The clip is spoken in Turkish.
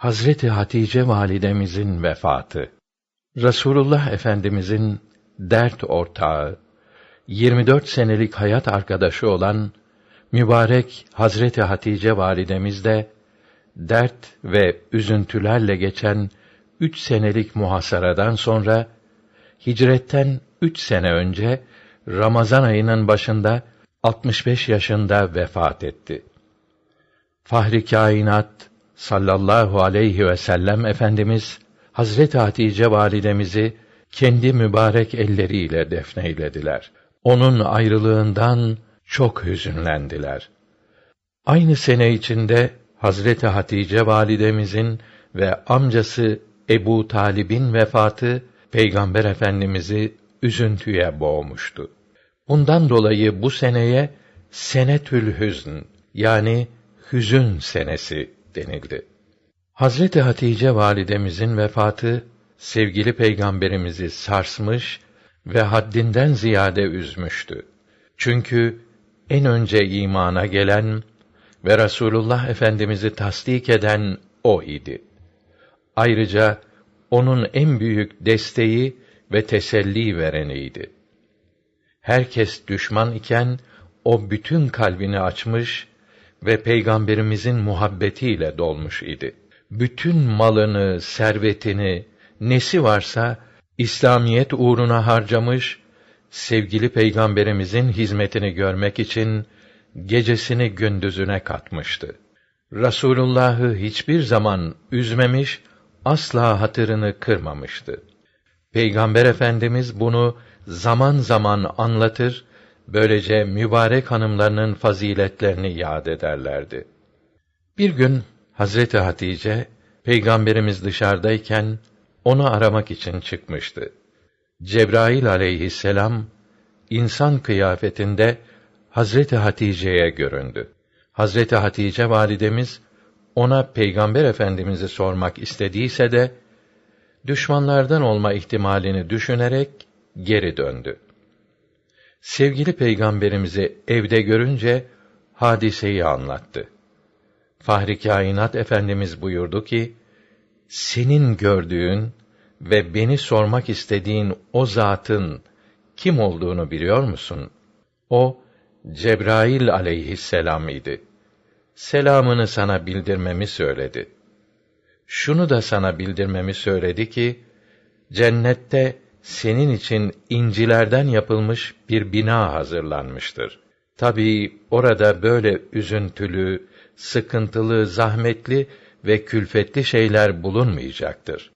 Hazreti Hatice validemizin vefatı. Resulullah Efendimizin dert ortağı, 24 senelik hayat arkadaşı olan mübarek Hazreti Hatice validemiz de dert ve üzüntülerle geçen üç senelik muhasaradan sonra hicretten üç sene önce Ramazan ayının başında 65 yaşında vefat etti. Fahri kainat sallallahu aleyhi ve sellem efendimiz Hazreti Hatice validemizi kendi mübarek elleriyle defneylediler. Onun ayrılığından çok hüzünlendiler. Aynı sene içinde Hazreti Hatice validemizin ve amcası Ebu Talib'in vefatı Peygamber Efendimizi üzüntüye boğmuştu. Bundan dolayı bu seneye Senetül Hüzn yani hüzün senesi denildi. Hazreti Hatice validemizin vefatı sevgili peygamberimizi sarsmış ve haddinden ziyade üzmüştü. Çünkü en önce imana gelen ve Rasulullah Efendimizi tasdik eden o idi. Ayrıca onun en büyük desteği ve teselli vereniydi. Herkes düşman iken o bütün kalbini açmış ve peygamberimizin muhabbetiyle dolmuş idi. Bütün malını, servetini, nesi varsa İslamiyet uğruna harcamış, sevgili peygamberimizin hizmetini görmek için gecesini gündüzüne katmıştı. Rasulullah'ı hiçbir zaman üzmemiş, asla hatırını kırmamıştı. Peygamber Efendimiz bunu zaman zaman anlatır, böylece mübarek hanımlarının faziletlerini yad ederlerdi. Bir gün Hazreti Hatice peygamberimiz dışarıdayken onu aramak için çıkmıştı. Cebrail aleyhisselam insan kıyafetinde Hazreti Hatice'ye göründü. Hazreti Hatice validemiz ona Peygamber Efendimizi sormak istediyse de düşmanlardan olma ihtimalini düşünerek geri döndü. Sevgili peygamberimizi evde görünce hadiseyi anlattı. Fahri Kainat Efendimiz buyurdu ki: Senin gördüğün ve beni sormak istediğin o zatın kim olduğunu biliyor musun? O Cebrail aleyhisselam idi. Selamını sana bildirmemi söyledi. Şunu da sana bildirmemi söyledi ki cennette senin için incilerden yapılmış bir bina hazırlanmıştır. Tabii orada böyle üzüntülü, sıkıntılı, zahmetli ve külfetli şeyler bulunmayacaktır.